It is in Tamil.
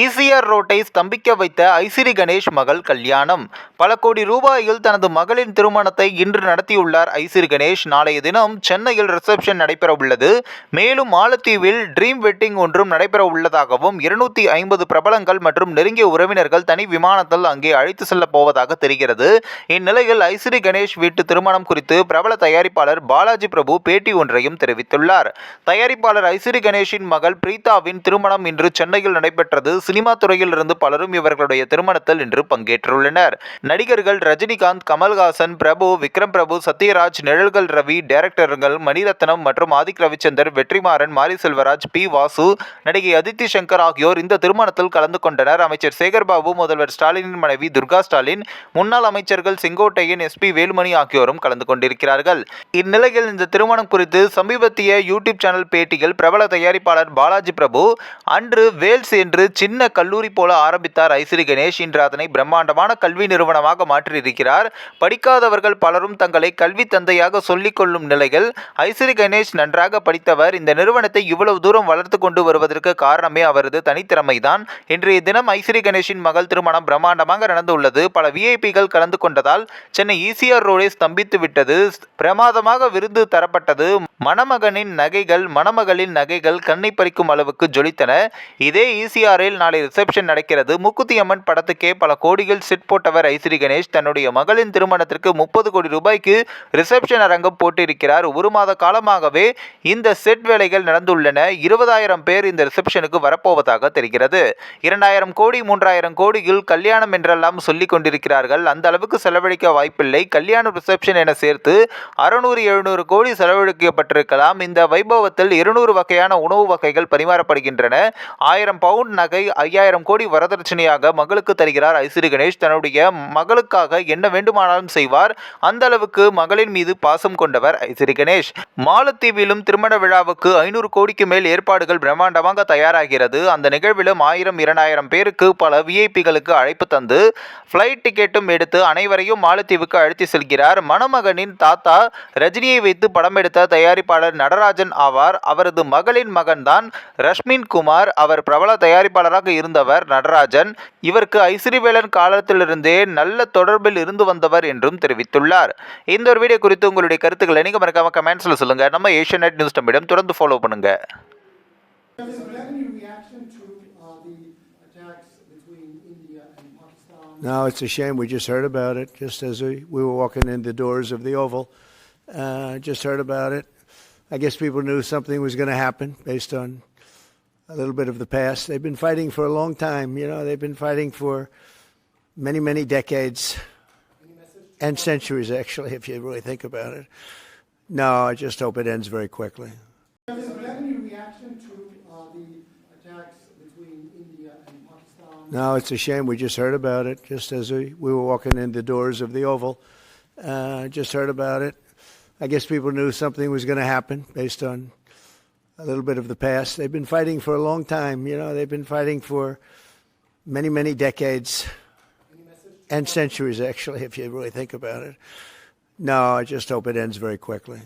ஈசிஆர் ரோட்டை ஸ்தம்பிக்க வைத்த ஐசிறி கணேஷ் மகள் கல்யாணம். பல கோடி ரூபாயில் தனது மகளின் திருமணத்தை இன்று நடத்தியுள்ளார் ஐசிறி கணேஷ். நாளைய தினம் சென்னையில் ரிசப்ஷன் நடைபெற உள்ளது மேலும் மாலத்தீவில் ட்ரீம் வெட்டிங் ஒன்றும் நடைபெற உள்ளதாகவும் இருநூத்தி ஐம்பது பிரபலங்கள் மற்றும் நெருங்கிய உறவினர்கள் தனி விமானத்தில் அங்கே அழைத்து செல்லப் போவதாக தெரிகிறது. இந்நிலையில் ஐசிறி கணேஷ் வீட்டு திருமணம் குறித்து பிரபல தயாரிப்பாளர் பாலாஜி பிரபு பேட்டி ஒன்றையும் தெரிவித்துள்ளார். தயாரிப்பாளர் ஐசிறி கணேஷின் மகள் பிரீதாவின் திருமணம் இன்று சென்னையில் நடைபெற்றது. சினிமா துறையில் இருந்து பலரும் இவர்களுடைய திருமணத்தில் இன்று பங்கேற்றுள்ளனர். நடிகர்கள் ரஜினிகாந்த் கமல்ஹாசன் பிரபு விக்ரம் பிரபு சத்யராஜ் நிழல்கள் ரவி டைரக்டர்கள் மணிரத்னம் மற்றும் ஆதிக் ரவிச்சந்தர் வெற்றிமாறன் மாரி செல்வராஜ் பி வாசு நடிகை அதித்தி சங்கர் ஆகியோர் இந்த திருமணத்தில் கலந்து கொண்டனர். அமைச்சர் சேகர்பாபு முதல்வர் ஸ்டாலினின் மனைவி துர்கா ஸ்டாலின் முன்னாள் அமைச்சர்கள் செங்கோட்டையன் எஸ்பி வேலுமணி ஆகியோரும் கலந்து கொண்டிருக்கிறார்கள். இந்நிலையில் இந்த திருமணம் குறித்து சமீபத்திய யூடியூப் சேனல் பேட்டியில் பிரபல தயாரிப்பாளர் பாலாஜி பிரபு அன்று வேல்ஸ் என்று சின்ன கல்லூரி போல ஆரம்பித்தார் ஐசிறி கணேஷ்? இன்று அதனை பிரம்மாண்டமான கல்வி நிறுவனமாக மாற்றியிருக்கிறார். படிக்காதவர்கள் பலரும் தங்களை கல்வி தந்தையாக சொல்லிக் கொள்ளும் நிலையில் ஐசிறி கணேஷ் நன்றாக படித்தவர். இந்த நிறுவனத்தை இவ்வளவு தூரம் வளர்த்து கொண்டு வருவதற்கு காரணமே அவரது தனித்திறமைதான். இன்றைய தினம் ஐசிறி கணேஷின் மகள் திருமணம் பிரம்மாண்டமாக நடந்துள்ளது. பல விஐபிகள் கலந்து கொண்டதால் சென்னை ஈசிஆர் ரோடே ஸ்தம்பித்து விட்டது. பிரமாதமாக விருது தரப்பட்டது. மணமகனின் நகைகள் மணமகளின் நகைகள் கண்ணை பறிக்கும் அளவுக்கு ஜொலித்தன. இதே ஈசிஆரில் நாளை ரிசப்ஷன் நடக்கிறது. முக்குத்தி அம்மன் படத்துக்கே பல கோடிகள் செட் போட்டவர் ஐஸ்வரி கணேஷ். தன்னுடைய மகளின் திருமணத்திற்கு முப்பது கோடி ரூபாய்க்கு ரிசப்ஷன் அரங்கம் போட்டிருக்கிறார். ஒரு மாத காலமாகவே இந்த செட் வேலைகள் நடந்துள்ளன. இருபதாயிரம் பேர் இந்த ரிசப்ஷனுக்கு வரப்போவதாக தெரிகிறது. இரண்டாயிரம் கோடி மூன்றாயிரம் கோடியில் கல்யாணம் என்றெல்லாம் சொல்லிக் கொண்டிருக்கிறார்கள். அந்த அளவுக்கு செலவழிக்க வாய்ப்பில்லை. கல்யாண ரிசப்ஷன் என சேர்த்து அறுநூறு எழுநூறு கோடி செலவழிக்கப்பட்டிருக்கலாம். இந்த வைபவத்தில் இருநூறு வகையான உணவு வகைகள் பரிமாறப்படுகின்றன. ஆயிரம் பவுண்ட் நகை ஐயாயிரம் கோடி வரதட்சணையாக மகளுக்கு தருகிறார் ஐஸ்வரி கணேஷ். தன்னுடைய மகளுக்காக என்ன வேண்டுமானாலும் செய்வார். அந்த அளவுக்கு மகளின் மீது பாசம் கொண்டவர் ஐஸ்வரி கணேஷ். மாலத்தீவிலும் திருமண விழாவுக்கு ஐநூறு கோடிக்கு மேல் ஏற்பாடுகள் பிரம்மாண்டமாக தயாராகிறது. அந்த நிகழ்விலும் ஆயிரம் இரண்டாயிரம் பேருக்கு பல விஐபிகளுக்கு அழைப்பு தந்து ஃப்ளைட் டிக்கெட்டும் எடுத்து அனைவரையும் மாலத்தீவுக்கு அழைத்து செல்கிறார். மணமகனின் தாத்தா ரஜினியை வைத்து படம் எடுத்த தயாரிப்பாளர் நடராஜன் ஆவார். அவரது மகளின் மகன்தான் ரஷ்மின் குமார். அவர் பிரபல தயாரிப்பாளர் பாடலாசிரியராக இருந்தவர் நடராஜன் இவருக்கு ஐசிறிவேலன் காலத்திலிருந்தே நல்ல தொடர்பில் இருந்து வந்தவர் என்றும் தெரிவித்துள்ளார் இந்த ஒரு வீடியோ குறித்து உங்களுடைய கருத்துக்களை நீங்கள் மறக்காம கமெண்ட்ஸில் சொல்லுங்கள் நம்ம ஏஷியன் நெட் நியூஸ் நம்மிடம் தொடர்ந்து ஃபாலோ பண்ணுங்க Now it's a shame. We just heard about it just as we, we were walking in the doors of the Oval. Uh, just heard about it. I guess people knew something was going to happen based on a little bit of the past. They've been fighting for a long time. You know, they've been fighting for many, many decades and centuries, actually, if you really think about it. No, I just hope it ends very quickly. Has there been any reaction to uh, the attacks between India and Pakistan? No, it's a shame. We just heard about it just as we, we were walking in the doors of the Oval. Uh, just heard about it. I guess people knew something was going to happen based on a little bit of the past. They've been fighting for a long time. You know, they've been fighting for many, many decades and centuries, actually, if you really think about it. No, I just hope it ends very quickly.